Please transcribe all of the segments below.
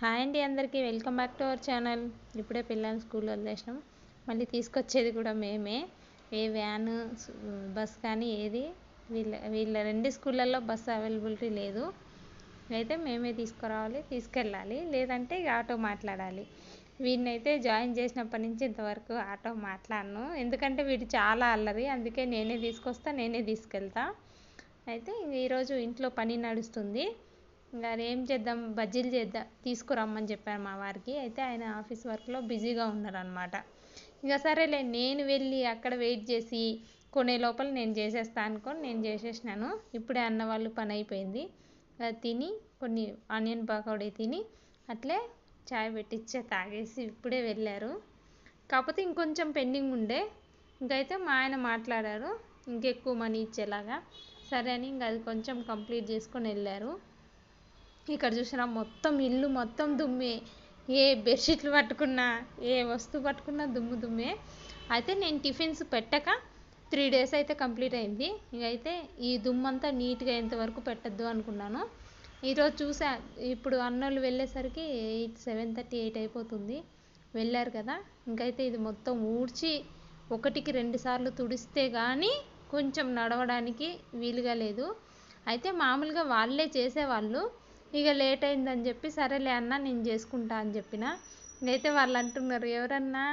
Hi అండి అందరికీ. Welcome back to our channel. ఇప్పుడే పిల్లల్ని స్కూల్లో వదిలేసినాం. మళ్ళీ తీసుకొచ్చేది కూడా మేమే. ఏ వ్యాన్ బస్ కానీ ఏది వీళ్ళ వీళ్ళ రెండు స్కూళ్ళల్లో బస్సు అవైలబిలిటీ లేదు. అయితే మేమే తీసుకురావాలి తీసుకెళ్ళాలి. లేదంటే ఇక ఆటో మాట్లాడాలి. వీడినైతే జాయిన్ చేసినప్పటి నుంచి ఇంతవరకు ఆటో మాట్లాడను. ఎందుకంటే వీడు చాలా అల్లరి. అందుకే నేనే తీసుకొస్తా నేనే తీసుకెళ్తా. అయితే ఇంక ఈరోజు ఇంట్లో పని నడుస్తుంది. ఇంకా ఏం చేద్దాం బజ్జీలు చేద్దాం తీసుకురమ్మని చెప్పాను మా వారికి. అయితే ఆయన ఆఫీస్ వర్క్లో బిజీగా ఉన్నారనమాట ఇంకా సరేలే నేను వెళ్ళి అక్కడ వెయిట్ చేసి కొనే లోపల నేను చేసేస్తా అనుకొని నేను చేసేసినాను. ఇప్పుడే అన్న వాళ్ళు పని అయిపోయింది. అది తిని కొన్ని ఆనియన్ పకోడీ తిని అట్లే చాయ్ పెట్టించే తాగేసి ఇప్పుడే వెళ్ళారు. కాకపోతే ఇంకొంచెం పెండింగ్ ఉండే. ఇంకైతే మా ఆయన మాట్లాడారు. ఇంకెక్కువ మనీ ఇచ్చేలాగా. సరే అని ఇంక అది కొంచెం కంప్లీట్ చేసుకొని వెళ్ళారు. ఇక్కడ చూసినా మొత్తం ఇల్లు మొత్తం దుమ్మే. ఏ బెడ్షీట్లు పట్టుకున్నా ఏ వస్తువు పట్టుకున్నా దుమ్ము దుమ్మే. అయితే నేను టిఫిన్స్ పెట్టక త్రీ డేస్ అయితే కంప్లీట్ అయింది. ఇంకైతే ఈ దుమ్మంతా నీట్గా అయ్యేంతవరకు పెట్టద్దు అనుకున్నాను. ఈరోజు చూసా ఇప్పుడు అన్నోళ్ళు వెళ్ళేసరికి ఎయిట్ సెవెన్ థర్టీ ఎయిట్ అయిపోతుంది. వెళ్ళారు కదా ఇంకైతే ఇది మొత్తం ఊడ్చి ఒకటికి రెండు సార్లు తుడిస్తే కానీ కొంచెం నడవడానికి వీలుగా లేదు. అయితే మామూలుగా వాళ్ళే చేసేవాళ్ళు. ఇక లేట్ అయిందని చెప్పి సరేలే అన్న నేను చేసుకుంటా అని చెప్పిన. అయితే వాళ్ళు అంటున్నారు ఎవరన్నా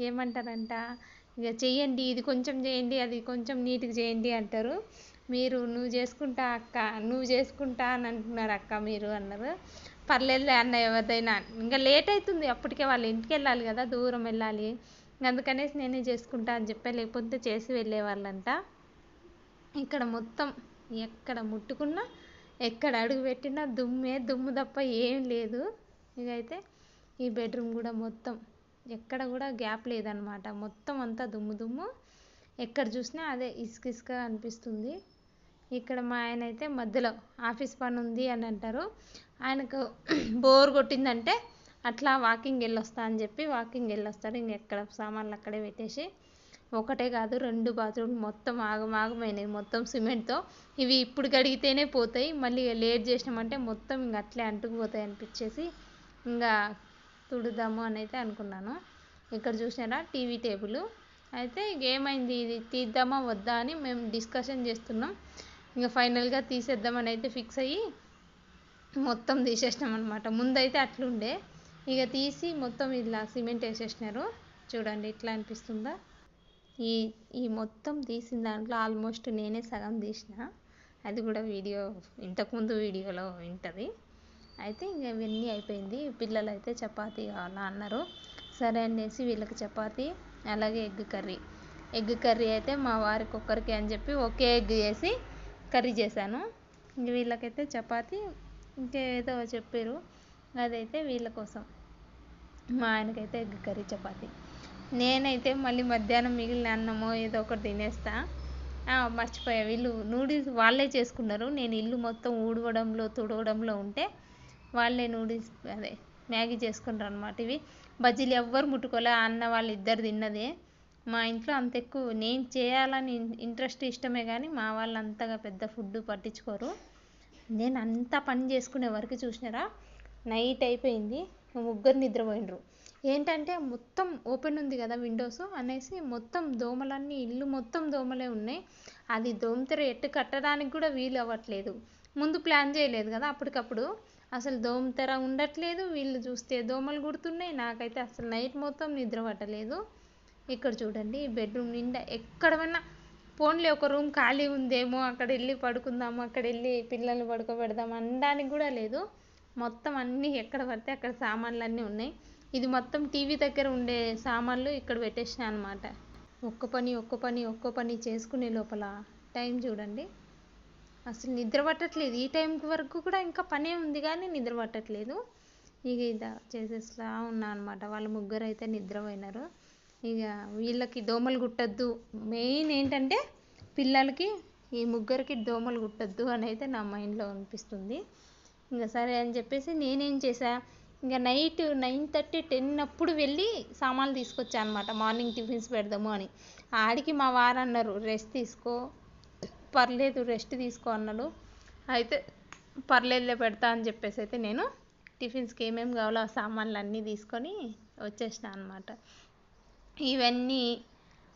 ఏమంటారంట? ఇక చెయ్యండి ఇది కొంచెం చేయండి అది కొంచెం నీట్గా చేయండి అంటారు. మీరు నువ్వు చేసుకుంటా అక్క నువ్వు చేసుకుంటా అని అంటున్నారు అక్క మీరు అన్నారు. పర్లేదులే అన్న ఎవరిదైనా. ఇంకా లేట్ అవుతుంది అప్పటికే వాళ్ళ ఇంటికి వెళ్ళాలి కదా దూరం వెళ్ళాలి. అందుకనేసి నేనే చేసుకుంటా అని చెప్పా లేకపోతే చేసి వెళ్ళేవాళ్ళంట. ఇక్కడ మొత్తం ఎక్కడ ముట్టుకున్నా ఎక్కడ అడుగు పెట్టినా దుమ్మే దుమ్ము తప్ప ఏం లేదు. ఇదైతే ఈ బెడ్రూమ్ కూడా మొత్తం. ఎక్కడ కూడా గ్యాప్ లేదనమాట. మొత్తం అంతా దుమ్ము దుమ్ము. ఎక్కడ చూసినా అదే ఇసుక ఇసుక అనిపిస్తుంది. ఇక్కడ మా ఆయన అయితే మధ్యలో ఆఫీస్ పని ఉంది అని అంటారు. ఆయనకు బోర్ కొట్టిందంటే అట్లా వాకింగ్ వెళ్ళొస్తా అని చెప్పి వాకింగ్ వెళ్ళొస్తాడు. ఇంకెక్కడ సామాన్లు అక్కడే పెట్టేసి ఒకటే కాదు రెండు బాత్రూమ్ మొత్తం ఆగమాగమైనవి మొత్తం సిమెంట్తో. ఇవి ఇప్పుడు కడిగితేనే పోతాయి. మళ్ళీ లేట్ చేసినామంటే మొత్తం ఇంక అట్లే అంటుకుపోతాయి అనిపించేసి ఇంకా తుడుదాము అని అయితే అనుకున్నాను. ఇక్కడ చూసినారా? TV table. అయితే ఏమైంది? ఇది తీద్దామా? వద్దా అని మేము డిస్కషన్ చేస్తున్నాం. ఇంకా ఫైనల్గా తీసేద్దామని అయితే ఫిక్స్ అయ్యి మొత్తం తీసేసినాం అనమాట ముందైతే అట్లుండే. ఇక తీసి మొత్తం ఇలా సిమెంట్ వేసేసినారు. చూడండి ఇట్లా అనిపిస్తుందా? ఈ ఈ మొత్తం తీసిన దాంట్లో ఆల్మోస్ట్ నేనే సగం తీసిన. అది కూడా వీడియో ఇంతకుముందు వీడియోలో ఉంటుంది అయితే ఇంక ఇవన్నీ అయిపోయింది. పిల్లలు అయితే చపాతీ కావాలా అన్నారు. సరే అనేసి వీళ్ళకి చపాతీ అలాగే ఎగ్ కర్రీ. ఎగ్ కర్రీ అయితే మా వారికి ఒక్కరికి అని చెప్పి ఒకే ఎగ్ వేసి కర్రీ చేశాను. ఇంక వీళ్ళకైతే చపాతీ ఇంకేదో చెప్పారు అదైతే వీళ్ళ కోసం. మా ఆయనకైతే ఎగ్ కర్రీ చపాతీ. నేనైతే మళ్ళీ మధ్యాహ్నం మిగిలిన అన్నమో ఏదో ఒకటి తినేస్తా. మర్చిపోయా. వీళ్ళు నూడిల్స్ వాళ్ళే చేసుకున్నారు. నేను ఇల్లు మొత్తం ఊడవడంలో తుడవడంలో ఉంటే వాళ్ళే నూడిల్స్ అదే మ్యాగీ చేసుకుంటారు అనమాట ఇవి. బజ్జీలు ఎవ్వరు ముట్టుకోలే. అన్న వాళ్ళు ఇద్దరు తిన్నదే. మా ఇంట్లో అంత ఎక్కువ నేను చేయాలని ఇంట్రెస్ట్ ఇష్టమే కానీ మా వాళ్ళు అంతగా పెద్ద ఫుడ్ పట్టించుకోరు. నేను అంతా పని చేసుకునే వరకు చూసినారా? నైట్ అయిపోయింది. ముగ్గురు నిద్రపోయినరు. ఏంటంటే మొత్తం ఓపెన్ ఉంది కదా విండోస్ అనేసి మొత్తం దోమలన్నీ ఇల్లు మొత్తం దోమలే ఉన్నాయి. అది దోమతెర ఎట్టు కట్టడానికి కూడా వీలు అవ్వట్లేదు ముందు ప్లాన్ చేయలేదు కదా అప్పటికప్పుడు. అసలు దోమతెర ఉండట్లేదు వీళ్ళు చూస్తే దోమలు కుడుతున్నాయి నాకైతే అసలు నైట్ మొత్తం నిద్ర పట్టలేదు. ఇక్కడ చూడండి బెడ్రూమ్ నిండా ఎక్కడ పోయినా ఫోన్లే ఒక రూమ్ ఖాళీ ఉందేమో అక్కడ వెళ్ళి పడుకుందాము అక్కడ వెళ్ళి పిల్లలు పడుకోబెడదాం అనడానికి కూడా లేదు. మొత్తం అన్నీ ఎక్కడ పడితే అక్కడ సామాన్లు అన్నీ ఉన్నాయి. ఇది మొత్తం టీవీ దగ్గర ఉండే సామాన్లు ఇక్కడ పెట్టేసిన అనమాట ఒక్క పని ఒక్క పని ఒక్క పని చేసుకునే లోపల టైం చూడండి. అసలు నిద్ర పట్టట్లేదు. ఈ టైంకి వరకు కూడా ఇంకా పనే ఉంది కానీ నిద్ర పట్టట్లేదు. ఇక ఇదా చేసేస్తా ఉన్నా అనమాట వాళ్ళు ముగ్గురు అయితే నిద్రపోయినారు. ఇక వీళ్ళకి దోమలు కుట్టద్దు. మెయిన్ ఏంటంటే పిల్లలకి ఈ ముగ్గురికి దోమలు కుట్టద్దు అని అయితే నా మైండ్లో అనిపిస్తుంది. ఇంకా సరే అని చెప్పేసి నేనేం చేశాను ఇంకా నైట్ నైన్ థర్టీ టెన్ అప్పుడు వెళ్ళి సామాన్లు తీసుకొచ్చా అనమాట మార్నింగ్ టిఫిన్స్ పెడదాము అని. ఆడికి మా వారు అన్నారు రెస్ట్ తీసుకో. పర్లేదు రెస్ట్ తీసుకో అన్నాడు. అయితే పర్లేదులే పెడతా అని చెప్పేసి అయితే నేను టిఫిన్స్కి ఏమేమి కావాలో ఆ సామాన్లు అన్నీ తీసుకొని వచ్చేసిన అనమాట ఇవన్నీ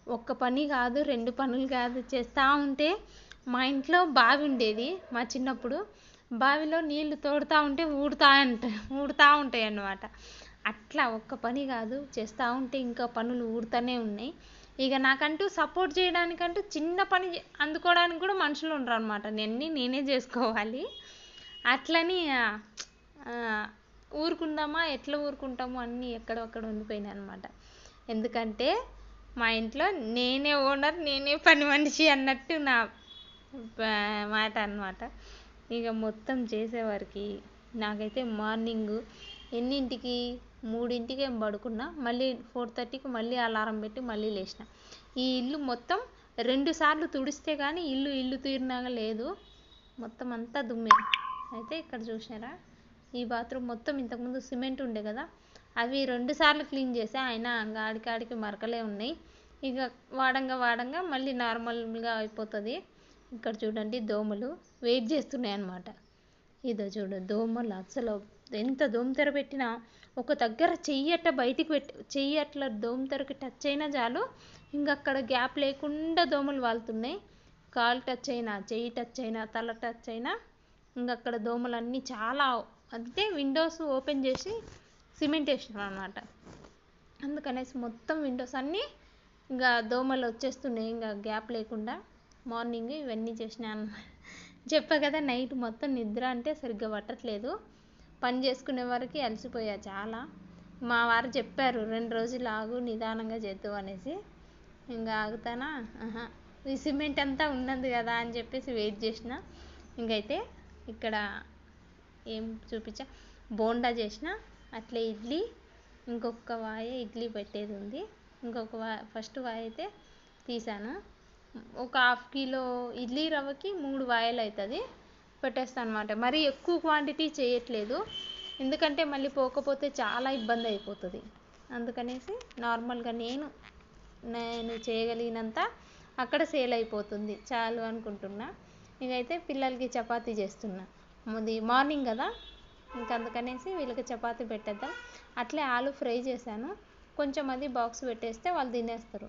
ఒక్క పని కాదు రెండు పనులు కాదు చేస్తూ ఉంటే మా ఇంట్లో బావి ఉండేది మా చిన్నప్పుడు. బావిలో నీళ్ళు తోడుతూ ఉంటే ఊడుతూ ఊడుతూ ఉంటాయి అన్నమాట. అట్లా ఒక్క పని కాదు చేస్తూ ఉంటే ఇంకా పనులు ఊడుతూనే ఉన్నాయి. ఇక నాకంటూ సపోర్ట్ చేయడానికంటూ చిన్న పని చే- అందుకోవడానికి కూడా మనుషులు ఉండరు అనమాట నేను నేనే చేసుకోవాలి. అట్లని ఊరుకుందామా ఎట్లా ఊరుకుంటాము అన్నీ ఎక్కడొక్కడ ఉండిపోయినాయి అనమాట ఎందుకంటే మా ఇంట్లో నేనే ఓనర్ నేనే పని మనిషి అన్నట్టు నా మాట అన్నమాట. ఇక మొత్తం చేసేవారికి నాకైతే మార్నింగ్ ఎన్నింటికి? మూడింటికి ఏం పడుకున్నా మళ్ళీ ఫోర్ థర్టీకి మళ్ళీ అలారం పెట్టి మళ్ళీ లేచిన. ఈ ఇల్లు మొత్తం రెండు సార్లు తుడిస్తే కానీ ఇల్లు ఇల్లు తీరినాగా లేదు. మొత్తం అంతా దుమ్మే. అయితే ఇక్కడ చూసినారా? ఈ బాత్రూమ్ మొత్తం ఇంతకుముందు సిమెంట్ ఉండే కదా అవి రెండు సార్లు క్లీన్ చేసా. అయినా ఆడికాడికి మరకలే ఉన్నాయి. ఇక వాడంగా వాడంగా మళ్ళీ నార్మల్గా అయిపోతుంది. ఇక్కడ చూడండి దోమలు వెయిట్ చేస్తున్నాయి అన్నమాట ఇదో చూడు దోమలు అసలు ఎంత దోమతెర పెట్టినా ఒక దగ్గర చెయ్యి అట్ట బయటికి పెట్టి చెయ్యి అట్లా దోమతెరకి టచ్ అయినా చాలు. ఇంక అక్కడ గ్యాప్ లేకుండా దోమలు వాలుతున్నాయి కాలు టచ్ అయినా చెయ్యి టచ్ అయినా తల టచ్ అయినా ఇంక అక్కడ దోమలు అన్నీ చాలా అంటే విండోస్ ఓపెన్ చేసి సిమెంట్ వేసినాం అనమాట అందుకనేసి మొత్తం విండోస్ అన్నీ ఇంకా దోమలు వచ్చేస్తున్నాయి ఇంకా గ్యాప్ లేకుండా. మార్నింగ్ ఇవన్నీ చేసినాను. చెప్పా కదా నైట్ మొత్తం నిద్ర అంటే సరిగ్గా పట్టట్లేదు. పని చేసుకునే వరకు అలసిపోయా చాలా. మా వారు చెప్పారు రెండు రోజులు ఆగు నిదానంగా చేద్దాం అనేసి. ఇంకా ఆగుతానా? ఆహా. ఈ సిమెంట్ అంతా ఉన్నది కదా అని చెప్పేసి వెయిట్ చేసిన. ఇంకైతే ఇక్కడ ఏం చూపించా? బోండా చేసిన. అట్లే ఇడ్లీ ఇంకొక వాయ ఇడ్లీ పెట్టేది ఉంది. ఇంకొక వా ఫస్ట్ వాయ అయితే తీసాను. ఒక హాఫ్ కిలో ఇడ్లీ రవ్వకి మూడు వాయలు అవుతుంది పెట్టేస్తాను అనమాట మరీ ఎక్కువ క్వాంటిటీ చేయట్లేదు. ఎందుకంటే మళ్ళీ పోకపోతే చాలా ఇబ్బంది అయిపోతుంది. అందుకనేసి నార్మల్గా నేను నేను చేయగలిగినంత అక్కడ సేల్ అయిపోతుంది. చాలు అనుకుంటున్నా. ఇకైతే పిల్లలకి చపాతీ చేస్తున్నా. అది మార్నింగ్ కదా. ఇంకా అందుకనేసి వీళ్ళకి చపాతీ పెట్టేద్దాం. అట్లే ఆలు ఫ్రై చేశాను. కొంచెం అది బాక్స్ పెట్టేస్తే వాళ్ళు తినేస్తారు.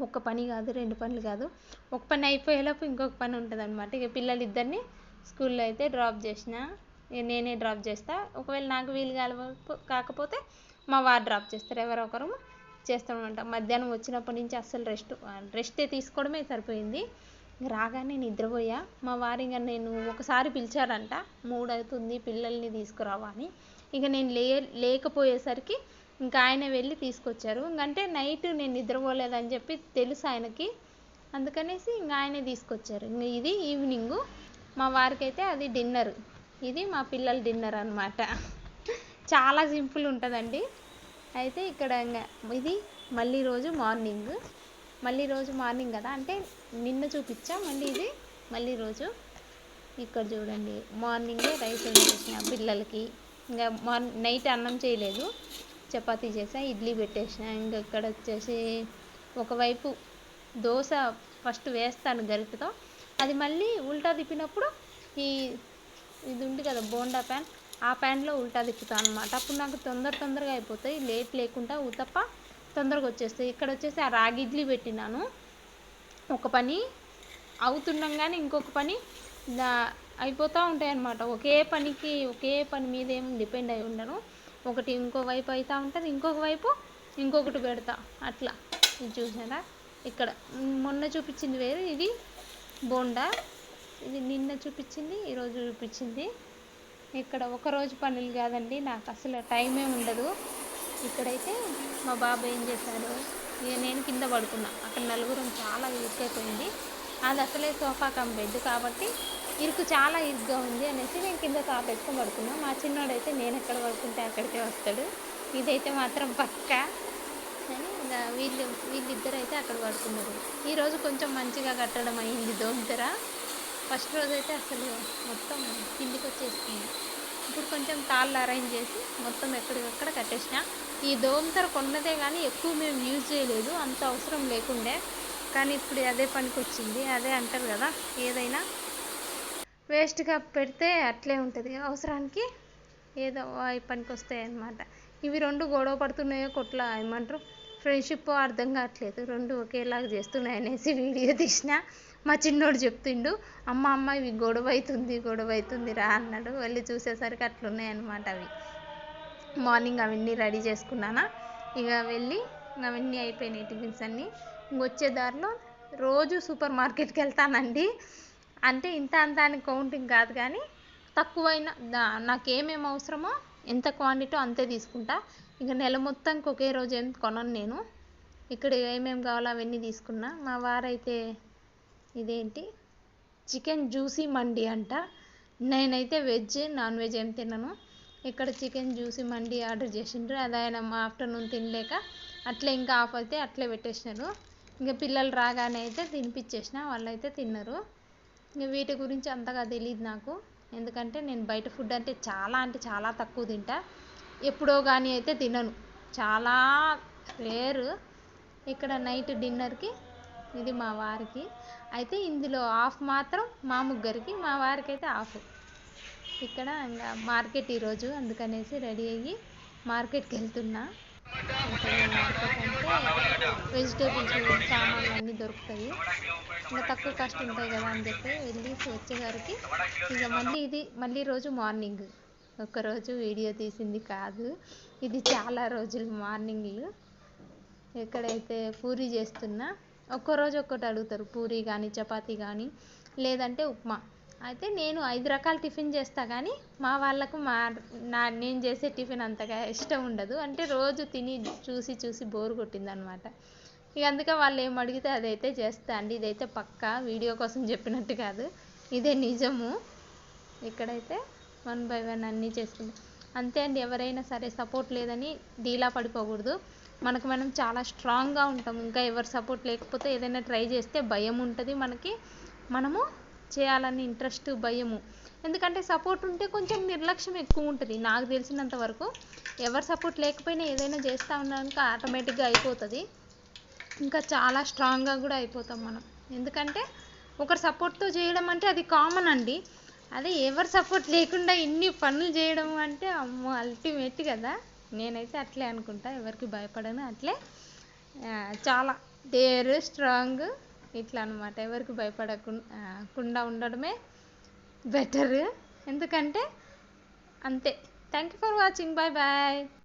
ఒక్క పని కాదు రెండు పనులు కాదు. ఒక పని అయిపోయేలోపు ఇంకొక పని ఉంటుంది అనమాట ఇక పిల్లలు ఇద్దరిని స్కూల్లో అయితే డ్రాప్ చేసిన ఇక నేనే డ్రాప్ చేస్తా. ఒకవేళ నాకు వీలు కాలేపో కాకపోతే మా వారు డ్రాప్ చేస్తారు. ఎవరో ఒకరు చేస్తామన్నమాట. మధ్యాహ్నం వచ్చినప్పటి నుంచి అస్సలు రెస్ట్ రెస్టే తీసుకోవడమే సరిపోయింది. రాగానే నిద్రపోయా. మా వారు ఇంకా నేను ఒకసారి పిలిచారంట మూడు అవుతుంది పిల్లల్ని తీసుకురావా అని. ఇక నేను లే లేకపోయేసరికి ఇంకా ఆయన వెళ్ళి తీసుకొచ్చారు. ఇంకంటే నైట్ నేను నిద్రపోలేదని చెప్పి తెలుసు ఆయనకి. అందుకనేసి ఇంకా ఆయనే తీసుకొచ్చారు. ఇది ఈవినింగు. మా వారికి అయితే అది డిన్నర్. ఇది మా పిల్లల డిన్నర్ అన్నమాట. చాలా సింపుల్ ఉంటుందండి. అయితే ఇక్కడ ఇంకా ఇది మళ్ళీ రోజు మార్నింగ్. మళ్ళీ రోజు మార్నింగ్ కదా? అంటే నిన్న చూపించా మళ్ళీ ఇది మళ్ళీ రోజు. ఇక్కడ చూడండి. మార్నింగే రైస్ వండేసిన పిల్లలకి? ఇంకా మార్నింగ్ నైట్ అన్నం చేయలేదు. చపాతీ చేసా ఇడ్లీ పెట్టేసిన. ఇంకా ఇక్కడ వచ్చేసి ఒకవైపు దోశ ఫస్ట్ వేస్తాను గరిటెతో. అది మళ్ళీ ఉల్టా తిప్పినప్పుడు ఈ ఇది ఉంది కదా బోండా ప్యాన్ ఆ ప్యాన్లో ఉల్టా తిప్పుతాను అనమాట అప్పుడు నాకు తొందర తొందరగా అయిపోతాయి. లేట్ లేకుండా ఉతప్ప తొందరగా వచ్చేస్తాయి. ఇక్కడ వచ్చేసి ఆ రాగి ఇడ్లీ పెట్టినాను. ఒక పని అవుతుండగానే ఇంకొక పని దా అయిపోతూ ఉంటాయి అన్నమాట ఒకే పనికి ఒకే పని మీద ఏం డిపెండ్ అయి ఉండను. ఒకటి ఇంకో వైపు అవుతూ ఉంటుంది ఇంకొక వైపు ఇంకొకటి పెడతా. అట్లా. ఇది చూసారా ఇక్కడ. మొన్న చూపించింది వేరు ఇది బోండా. ఇది నిన్న చూపించింది ఈరోజు చూపించింది. ఇక్కడ ఒకరోజు పనులు కాదండి నాకు అసలు టైమే ఉండదు. ఇక్కడైతే మా బాబు ఏం చేశాడు ఇక నేను కింద పడుకున్నా. అక్కడ నలుగురం చాలా ఇరుకైపోయింది అది అసలే సోఫా కమ్ బెడ్ కాబట్టి ఇరుకు చాలా ఇరుగ్గా ఉంది అనేసి నేను కింద తాపెట్టుకొని పడుకున్నా. మా చిన్నోడైతే నేను ఎక్కడ పడుకుంటే అక్కడికే వస్తాడు. ఇదైతే మాత్రం పక్కా. అని ఇంకా వీళ్ళు వీళ్ళిద్దరు అయితే అక్కడ పడుకున్నారు. ఈరోజు కొంచెం మంచిగా కట్టడం అయింది దోమతెర. ఫస్ట్ రోజు అయితే అసలు మొత్తం కిందికి వచ్చేసింది ఇప్పుడు కొంచెం తాళ్ళు అరేంజ్ చేసి మొత్తం ఎక్కడికక్కడ కట్టేసిన. ఈ దోమతెర కొన్నదే కానీ ఎక్కువ మేము యూజ్ చేయలేదు. అంత అవసరం లేకుండే. కానీ ఇప్పుడు అదే పనికి వచ్చింది అదే అంటారు కదా ఏదైనా వేస్ట్గా పెడితే అట్లే ఉంటుంది. అవసరానికి ఏదో అవి పనికి వస్తాయి అన్నమాట. ఇవి రెండు గొడవ పడుతున్నాయో కొట్లా ఏమంటారు? ఫ్రెండ్షిప్ అర్థం కావట్లేదు. రెండు ఒకేలాగా చేస్తున్నాయి అనేసి వీడియో తీసిన మా చిన్నోడు చెప్తుండు అమ్మ అమ్మ ఇవి గొడవ అవుతుంది గొడవ అవుతుంది రా అన్నాడు. వెళ్ళి చూసేసరికి అట్లున్నాయన్నమాట అవి. మార్నింగ్ అవన్నీ రెడీ చేసుకున్నానా? ఇక వెళ్ళి అవన్నీ అయిపోయినాయి టిఫిన్స్ అన్నీ. ఇంకొచ్చే దారిలో రోజు సూపర్ మార్కెట్కి వెళ్తానండి. అంటే ఇంత అంత అని కౌంటింగ్ కాదు కానీ తక్కువైన నాకు ఏమేమి అవసరమో ఎంత క్వాంటిటీ అంతే తీసుకుంటా. ఇక నెల మొత్తానికి ఒకే రోజు ఏం కొనను నేను. ఇక్కడ ఏమేమి కావాలో అవన్నీ తీసుకున్నా. మా వారైతే ఇదేంటి? చికెన్ జ్యూసీ మండి అంట. నేనైతే వెజ్ నాన్ వెజ్ ఏం తినను. ఇక్కడ చికెన్ జ్యూసీ మండి ఆర్డర్ చేసిండ్రు. అది ఆయన మా ఆఫ్టర్నూన్ తినలేక అట్లే ఇంకా ఆఫ్ అయితే అట్లే పెట్టేసినారు. ఇంకా పిల్లలు రాగానే అయితే తినిపించేసిన వాళ్ళైతే తిన్నారు. వీటి గురించి అంతగా తెలియదు నాకు. ఎందుకంటే నేను బయట ఫుడ్ అంటే చాలా అంటే చాలా తక్కువ తింటా. ఎప్పుడో కానీ అయితే తినను. చాలా రేరు ఇక్కడ నైట్ డిన్నర్కి ఇది మా వారికి. అయితే ఇందులో ఆఫ్ మాత్రం మా ముగ్గురికి మా వారికి అయితే ఆఫ్ ఇక్కడ ఇంకా మార్కెట్ ఈరోజు అందుకనేసి రెడీ అయ్యి మార్కెట్కి వెళ్తున్నా. వెజిటేబుల్స్ సామాన్లు అన్నీ దొరుకుతాయి. ఇంకా తక్కువ కాస్ట్ ఉంటాయి కదా అని చెప్పి వెళ్ళి వచ్చేసరికి ఇక మళ్ళీ ఇది మళ్ళీ రోజు మార్నింగ్. ఒక్కరోజు వీడియో తీసింది కాదు. ఇది చాలా రోజులు మార్నింగ్లు ఎక్కడైతే పూరి చేస్తున్నా ఒక్కరోజు ఒక్కటి అడుగుతారు. పూరి కానీ చపాతీ కానీ లేదంటే ఉప్మా. అయితే నేను ఐదు రకాల టిఫిన్ చేస్తా కానీ మా వాళ్ళకు మా నా నేను చేసే టిఫిన్ అంతగా ఇష్టం ఉండదు. అంటే రోజు తిని చూసి చూసి బోర్ కొట్టిందనమాట. ఇక అందుకే వాళ్ళు ఏం అడిగితే అదైతే చేస్తా అండి. ఇదైతే పక్కా వీడియో కోసం చెప్పినట్టు కాదు. ఇదే నిజము. ఇక్కడైతే వన్ బై వన్ అన్నీ చేసుకుంటాం అంతే అండి. ఎవరైనా సరే సపోర్ట్ లేదని డీలా పడిపోకూడదు. మనకు మనం చాలా స్ట్రాంగ్గా ఉంటాం ఇంకా ఎవరు సపోర్ట్ లేకపోతే ఏదైనా ట్రై చేస్తే భయం ఉంటుంది మనకి. మనము చేయాలని ఇంట్రెస్ట్ భయము. ఎందుకంటే సపోర్ట్ ఉంటే కొంచెం నిర్లక్ష్యం ఎక్కువ ఉంటుంది. నాకు తెలిసినంత వరకు ఎవరు సపోర్ట్ లేకపోయినా ఏదైనా చేస్తూ ఉన్నాక ఆటోమేటిక్గా అయిపోతుంది. ఇంకా చాలా స్ట్రాంగ్గా కూడా అయిపోతాం మనం. ఎందుకంటే ఒకరి సపోర్ట్తో చేయడం అంటే అది కామన్ అండి. అదే ఎవరు సపోర్ట్ లేకుండా ఇన్ని పనులు చేయడం అంటే అమ్మో అల్టిమేట్ కదా. నేనైతే అట్లే అనుకుంటా. ఎవరికి భయపడను అట్లే. చాలా. డేర్ స్ట్రాంగ్ ఇట్లా అనమాట ఎవరికి భయపడకుండా ఉండడమే బెటర్ ఎందుకంటే అంతే. Thank you for watching bye bye